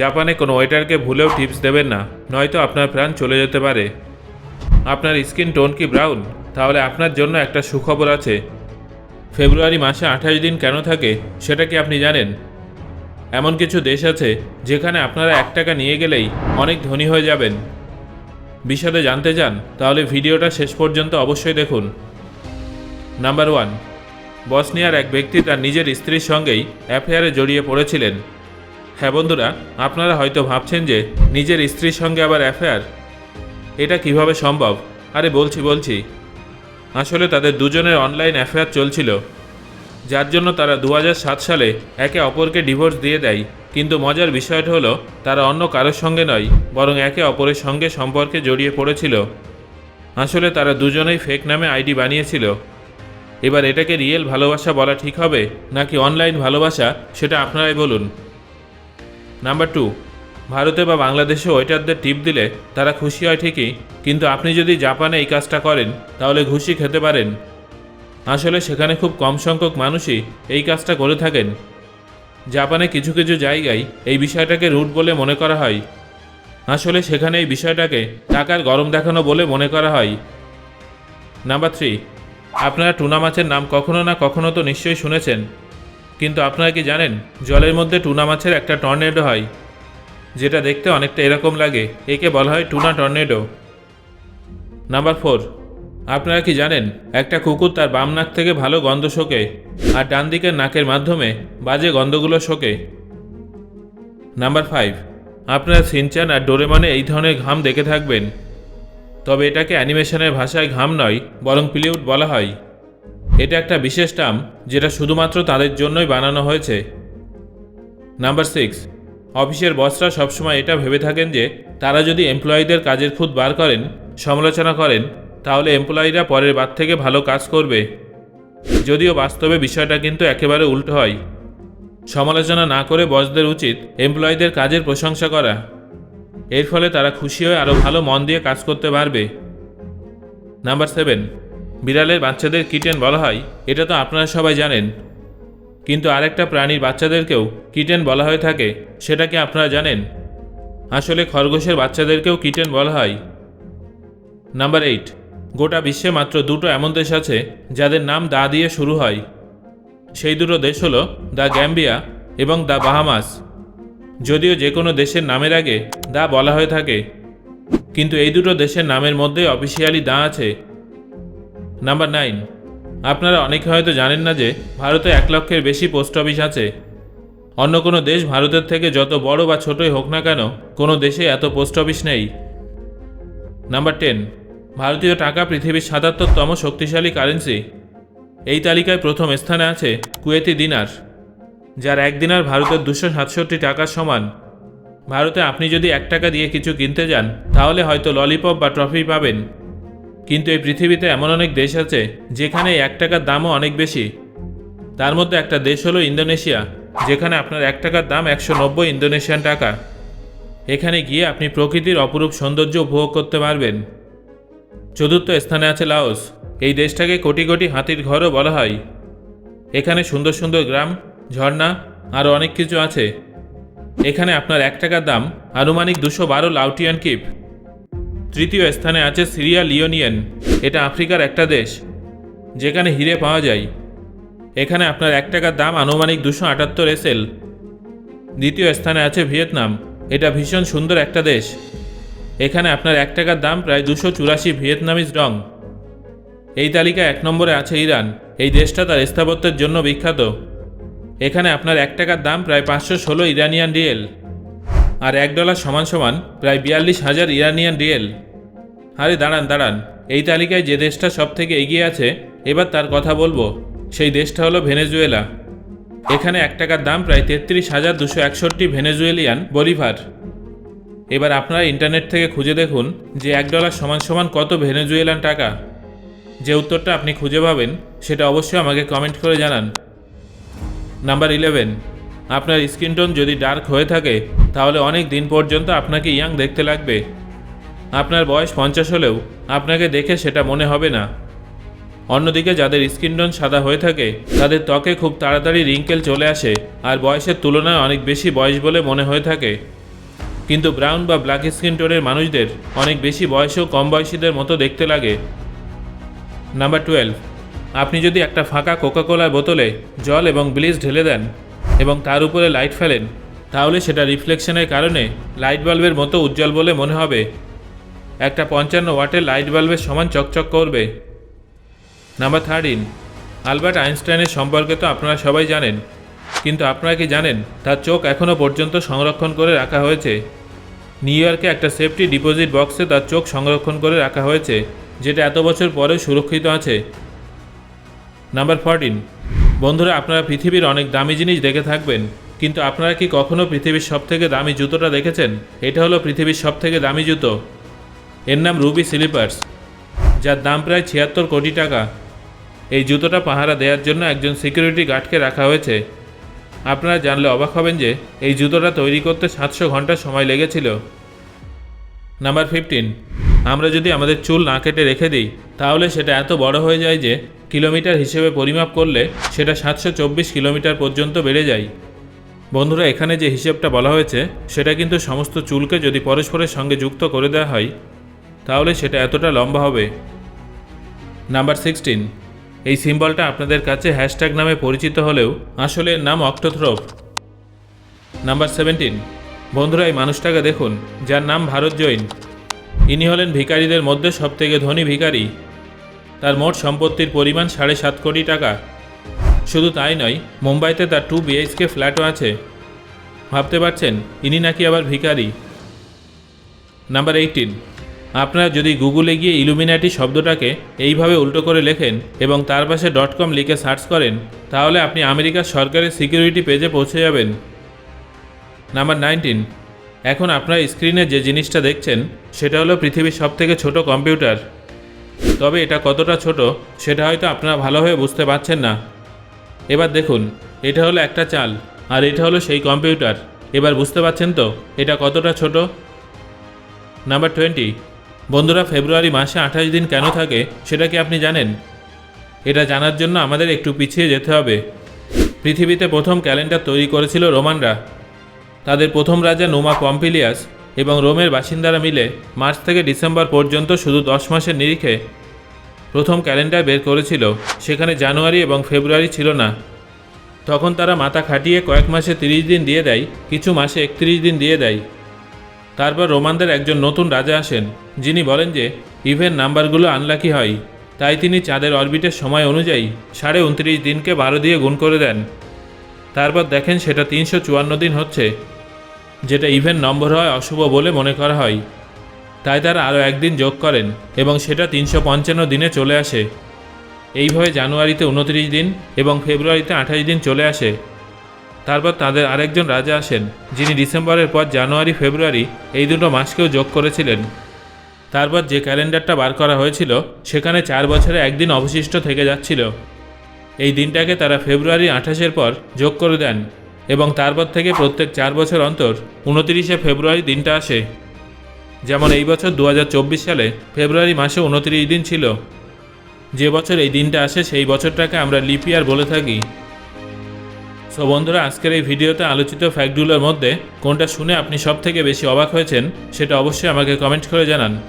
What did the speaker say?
জাপানে কোনো ওয়েটারকে ভুলেও টিপস দেবেন না, নয়তো আপনার প্রাণ চলে যেতে পারে। আপনার স্কিন টোন কি ব্রাউন? তাহলে আপনার জন্য একটা সুখবর আছে। ফেব্রুয়ারি মাসে আঠাশ দিন কেন থাকে, সেটা কি আপনি জানেন? এমন কিছু দেশ আছে, যেখানে আপনারা এক টাকা নিয়ে গেলেই অনেক ধনী হয়ে যাবেন। বিশদে জানতে চান, তাহলে ভিডিওটা শেষ পর্যন্ত অবশ্যই দেখুন। নাম্বার ওয়ান, বসনিয়ার এক ব্যক্তি তার নিজের স্ত্রীর সঙ্গেই অ্যাফেয়ারে জড়িয়ে পড়েছিলেন। হ্যাঁ বন্ধুরা, আপনারা হয়তো ভাবছেন যে নিজের স্ত্রীর সঙ্গে আবার অ্যাফেয়ার এটা কীভাবে সম্ভব? আরে বলছি বলছি। আসলে তাদের দুজনের অনলাইন অ্যাফেয়ার চলছিল। যার জন্য তারা দু হাজার সাত সালে একে অপরকে ডিভোর্স দিয়ে দেয়। কিন্তু মজার বিষয়টা হলো, তারা অন্য কারোর সঙ্গে নয়, বরং একে অপরের সঙ্গে সম্পর্কে জড়িয়ে পড়েছিল। আসলে তারা দুজনেই ফেক নামে আইডি বানিয়েছিল। এবার এটাকে রিয়েল ভালোবাসা বলা ঠিক হবে, নাকি অনলাইন ভালোবাসা, সেটা আপনারাই বলুন। নাম্বার টু ভারতে বা বাংলাদেশে ওয়েটারদের টিপ দিলে তারা খুশি হয় ঠিকই, কিন্তু আপনি যদি জাপানে এই কাজটা করেন, তাহলে ঘুষি খেতে পারেন। আসলে সেখানে খুব কম সংখ্যক মানুষই এই কাজটা করে থাকেন। জাপানে কিছু কিছু জায়গায় এই বিষয়টাকে রুট বলে মনে করা হয়। আসলে সেখানে এই বিষয়টাকে টাকার গরম দেখানো বলে মনে করা হয়। নাম্বার থ্রি আপনারা টুনা মাছের নাম কখনো না কখনো তো নিশ্চয়ই শুনেছেন। কিন্তু আপনারা কি জানেন, জলের মধ্যে টুনা মাছের একটা টর্নেডো হয়, যেটা দেখতে অনেকটা এরকম লাগে, একে বলা হয় টুনা টর্নেডো। নাম্বার ফোর, আপনারা কি জানেন, একটা কুকুর তার বাম নাক থেকে ভালো গন্ধ শোকে আর ডান দিকের নাকের মাধ্যমে বাজে গন্ধগুলো শোকে। নাম্বার ফাইভ, আপনারা সিনচান আর ডোরেমনে এই ধরনের ঘাম দেখে থাকবেন, তবে এটাকে অ্যানিমেশনের ভাষায় ঘাম নয়, বরং প্লিউড বলা হয়। এটা একটা বিশেষ টার্ম যেটা শুধুমাত্র তাদের জন্যই বানানো হয়েছে। নাম্বার সিক্স, অফিসের বসরা সবসময় এটা ভেবে থাকেন যে তারা যদি এমপ্লয়ীদের কাজের খুদ বার করেন, সমালোচনা করেন, তাহলে এমপ্লয়িরা পরের বার থেকে ভালো কাজ করবে। যদিও বাস্তবে বিষয়টা কিন্তু একেবারে উল্টো হয়। সমালোচনা না করে বসদের উচিত এমপ্লয়ীদের কাজের প্রশংসা করা। এর ফলে তারা খুশি হয়ে আরও ভালো মন দিয়ে কাজ করতে পারবে। নাম্বার সেভেন বিড়ালের বাচ্চাদের কিটেন বলা হয়, এটা তো আপনারা সবাই জানেন। কিন্তু আরেকটা প্রাণীর বাচ্চাদেরকেও কিটেন বলা হয়ে থাকে, সেটা কি আপনারা জানেন? আসলে খরগোশের বাচ্চাদেরকেও কিটেন বলা হয়। নাম্বার এইট, গোটা বিশ্বে মাত্র দুটো এমন দেশ আছে, যাদের নাম দা দিয়ে শুরু হয়। সেই দুটো দেশ হলো দ্য গ্যাম্বিয়া এবং দ্য বাহামাস। যদিও যে কোনো দেশের নামের আগে দা বলা হয়ে থাকে। কিন্তু এই দুটো দেশের নামের মধ্যেই অফিসিয়ালি দা আছে নাম্বার নাইন আপনারা অনেকে হয়তো জানেন না যে ভারতে এক লক্ষের বেশি পোস্ট অফিস আছে। অন্য কোনো দেশ ভারতের থেকে যত বড় বা ছোটই হোক না কেন, কোনো দেশে এত পোস্ট অফিস নেই। নাম্বার টেন ভারতীয় টাকা পৃথিবীর সাতাত্তরতম শক্তিশালী কারেন্সি। এই তালিকায় প্রথম স্থানে আছে কুয়েতি দিনার, যার এক দিনার ভারতের দুশো সাতষট্টি টাকার সমান। ভারতে আপনি যদি এক টাকা দিয়ে কিছু কিনতে যান, তাহলে হয়তো ললিপপ বা ট্রফি পাবেন। কিন্তু এই পৃথিবীতে এমন অনেক দেশ আছে যেখানে এক টাকার দামও অনেক বেশি। তার মধ্যে একটা দেশ হলো ইন্দোনেশিয়া, যেখানে আপনার এক টাকার দাম একশো নব্বই ইন্দোনেশিয়ান টাকা। এখানে গিয়ে আপনি প্রকৃতির অপরূপ সৌন্দর্য উপভোগ করতে পারবেন। চতুর্থ স্থানে আছে লাওস। এই দেশটাকে কোটি কোটি হাতির ঘরও বলা হয়। এখানে সুন্দর সুন্দর গ্রাম, ঝর্ণা, আরও অনেক কিছু আছে। এখানে আপনার এক টাকার দাম আনুমানিক দুশো বারো লাউটিয়ান কিপ। তৃতীয় স্থানে আছে সিরিয়া লিওনিয়ন। এটা আফ্রিকার একটা দেশ, যেখানে হিরে পাওয়া যায়। এখানে আপনার এক টাকার দাম আনুমানিক দুশো আটাত্তর এসএল। দ্বিতীয় স্থানে আছে ভিয়েতনাম, এটা ভীষণ সুন্দর একটা দেশ। এখানে আপনার এক টাকার দাম প্রায় দুশো চুরাশি ভিয়েতনামিজ ডং এই তালিকায় এক নম্বরে আছে ইরান, এই দেশটা তার স্থাপত্যের জন্য বিখ্যাত। এখানে আপনার এক টাকার দাম প্রায় পাঁচশো ষোলো ইরানিয়ান রিয়েল। আর এক ডলার সমান সমান প্রায় বিয়াল্লিশ হাজার ইরানিয়ান রিয়েল। আরে দাঁড়ান দাঁড়ান। এই তালিকায় যে দেশটা সব থেকে এগিয়ে আছে, এবার তার কথা বলব। সেই দেশটা হলো ভেনেজুয়েলা। এখানে এক টাকার দাম প্রায় তেত্রিশ হাজার দুশো একষট্টি ভেনেজুয়েলিয়ান বলিভার। এবার আপনারা ইন্টারনেট থেকে খুঁজে দেখুন যে এক ডলার সমান সমান কত ভেনেজুয়েলান টাকা। যে উত্তরটা আপনি খুঁজে পাবেন, সেটা অবশ্যই আমাকে কমেন্ট করে জানান। Number eleven. আপনার স্কিন টোন যদি ডার্ক হয়ে থাকে, তাহলে অনেক দিন পর্যন্ত আপনাকে ইয়াং দেখতে লাগবে। আপনার বয়স পঞ্চাশ হলেও আপনাকে দেখে সেটা মনে হবে না। অন্যদিকে যাদের স্কিন টোন সাদা হয়ে থাকে, তাদের ত্বকে খুব তাড়াতাড়ি রিঙ্কেল চলে আসে আর বয়সের তুলনায় অনেক বেশি বয়স বলে মনে হয়ে থাকে। কিন্তু ব্রাউন বা ব্ল্যাক স্কিন টোনের মানুষদের অনেক বেশি বয়সেও কম বয়সীদের মতো দেখতে লাগে। নাম্বার টুয়েলভ, আপনি যদি একটা ফাঁকা কোকাকোলার বোতলে জল এবং ব্লিচ ঢেলে দেন এবং তার উপরে লাইট ফেলেন। তাহলে সেটা রিফ্লেকশনের কারণে লাইট বাল্বের মতো উজ্জ্বল বলে মনে হবে। একটা পঞ্চান্ন ওয়াটের লাইট বাল্বের সমান চকচক করবে। নাম্বার থার্টিন আলবার্ট আইনস্টাইনের সম্পর্কে তো আপনারা সবাই জানেন। কিন্তু আপনারা কি জানেন, তার চোখ এখনও পর্যন্ত সংরক্ষণ করে রাখা হয়েছে। নিউ ইয়র্কে একটা সেফটি ডিপোজিট বক্সে তার চোখ সংরক্ষণ করে রাখা হয়েছে, যেটা এত বছর পরেও সুরক্ষিত আছে। নাম্বার ফোরটিন বন্ধুরা, আপনারা পৃথিবীর অনেক দামি জিনিস দেখে থাকবেন, কিন্তু আপনারা কি কখনো পৃথিবীর সবথেকে দামি জুতোটা দেখেছেন? এটা হলো পৃথিবীর সবথেকে দামি জুতো। এর নাম রুবি স্লিপার্স, যার দাম প্রায় ছিয়াত্তর কোটি টাকা। এই জুতোটা পাহারা দেওয়ার জন্য একজন সিকিউরিটি গার্ডকে রাখা হয়েছে। আপনারা জানলে অবাক হবেন যে, এই জুতোটা তৈরি করতে সাতশো ঘণ্টা সময় লেগেছিল। নাম্বার ফিফটিন আমরা যদি আমাদের চুল না কেটে রেখে দিই, তাহলে সেটা এত বড় হয়ে যায় যে কিলোমিটার হিসেবে পরিমাপ করলে সেটা সাতশো চব্বিশ কিলোমিটার পর্যন্ত বেড়ে যায়। বন্ধুরা, এখানে যে হিসেবটা বলা হয়েছে, সেটা কিন্তু সমস্ত চুলকে যদি পরস্পরের সঙ্গে যুক্ত করে দেওয়া হয়, তাহলে সেটা এতটা লম্বা হবে। নাম্বার সিক্সটিন, এই সিম্বলটা আপনাদের কাছে হ্যাশট্যাগ নামে পরিচিত হলেও আসলে নাম অক্টোথ্রোপ নাম্বার সেভেন্টিন, বন্ধুরা, এই মানুষটাকে দেখুন, যার নাম ভারত জৈন। ইনি হলেন ভিখারিদের মধ্যে সবথেকে ধনী ভিখারি তার মোট সম্পত্তির পরিমাণ সাড়ে সাত কোটি টাকা। শুধু তাই নয়, মুম্বাইতে তার টু বিএইচকে ফ্ল্যাটও আছে। ভাবতে পারছেন, ইনি নাকি আবার ভিখারি নাম্বার এইটিন আপনারা যদি গুগলে গিয়ে ইলুমিনাটি শব্দটাকে এইভাবে উল্টো করে লেখেন এবং তার পাশে ডট কম লিখে সার্চ করেন, তাহলে আপনি আমেরিকার সরকারের সিকিউরিটি পেজে পৌঁছে যাবেন। নাম্বার নাইনটিন এখন আপনারা স্ক্রিনে যে জিনিসটা দেখছেন, সেটা হলো পৃথিবীর সবথেকে ছোট কম্পিউটার। তবে এটা কতটা ছোট, সেটা হয়তো আপনারা ভালোভাবে বুঝতে পারছেন না। এবার দেখুন, এটা হলো একটা চাল, আর এটা হলো সেই কম্পিউটার। এবার বুঝতে পারছেন তো, এটা কতটা ছোট? Number twenty. বন্ধুরা, ফেব্রুয়ারি মাসে আঠাশ দিন কেন থাকে, সেটা কি আপনি জানেন? এটা জানার জন্য আমাদের একটু পিছিয়ে যেতে হবে। পৃথিবীতে প্রথম ক্যালেন্ডার তৈরি করেছিল রোমানরা। তাদের প্রথম রাজা নোমা পম্পিলিয়াস এবং রোমের বাসিন্দারা মিলে মার্চ থেকে ডিসেম্বর পর্যন্ত শুধু দশ মাসের নিরিখে প্রথম ক্যালেন্ডার বের করেছিল। সেখানে জানুয়ারি এবং ফেব্রুয়ারি ছিল না। তখন তারা মাথা খাটিয়ে কয়েক মাসে তিরিশ দিন দিয়ে দেয়, কিছু মাসে একত্রিশ দিন দিয়ে দেয়। তারপর রোমানদের একজন নতুন রাজা আসেন, যিনি বলেন যে, ইভেন নাম্বারগুলো আনলাকি হয়। তাই তিনি চাঁদের অরবিটের সময় অনুযায়ী সাড়ে উনত্রিশ দিনকে বারো দিয়ে গুণ করে দেন। তারপর দেখেন সেটা তিনশো চুয়ান্ন দিন হচ্ছে। যেটা ইভেন নম্বর হয় অশুভ বলে মনে করা হয়। তাই তারা আরও একদিন যোগ করেন এবং সেটা তিনশো পঞ্চান্ন দিনে চলে আসে। এইভাবে জানুয়ারিতে উনত্রিশ দিন এবং ফেব্রুয়ারিতে আঠাশ দিন চলে আসে। তারপর তাদের আরেকজন রাজা আসেন, যিনি ডিসেম্বরের পর জানুয়ারি, ফেব্রুয়ারি এই দুটো মাসকেও যোগ করেছিলেন। তারপর যে ক্যালেন্ডারটা বার করা হয়েছিল, সেখানে চার বছরে একদিন অবশিষ্ট থেকে যাচ্ছিল। এই দিনটাকে তারা ফেব্রুয়ারি আঠাশের পর যোগ করে দেন। এবং তারপর থেকে প্রত্যেক চার বছর অন্তর উনতিরিশে ফেব্রুয়ারি দিনটা আসে। যেমন এই বছর দু হাজার চব্বিশ সালে ফেব্রুয়ারি মাসে উনতিরিশ দিন ছিল। যে বছর এই দিনটা আসে, সেই বছরটাকে আমরা লিপিয়ার বলে থাকি। সো বন্ধুরা, আজকের এই ভিডিওতে আলোচিত ফ্যাক্টগুলোর মধ্যে কোনটা শুনে আপনি সব থেকে বেশি অবাক হয়েছেন, সেটা অবশ্যই আমাকে কমেন্ট করে জানান।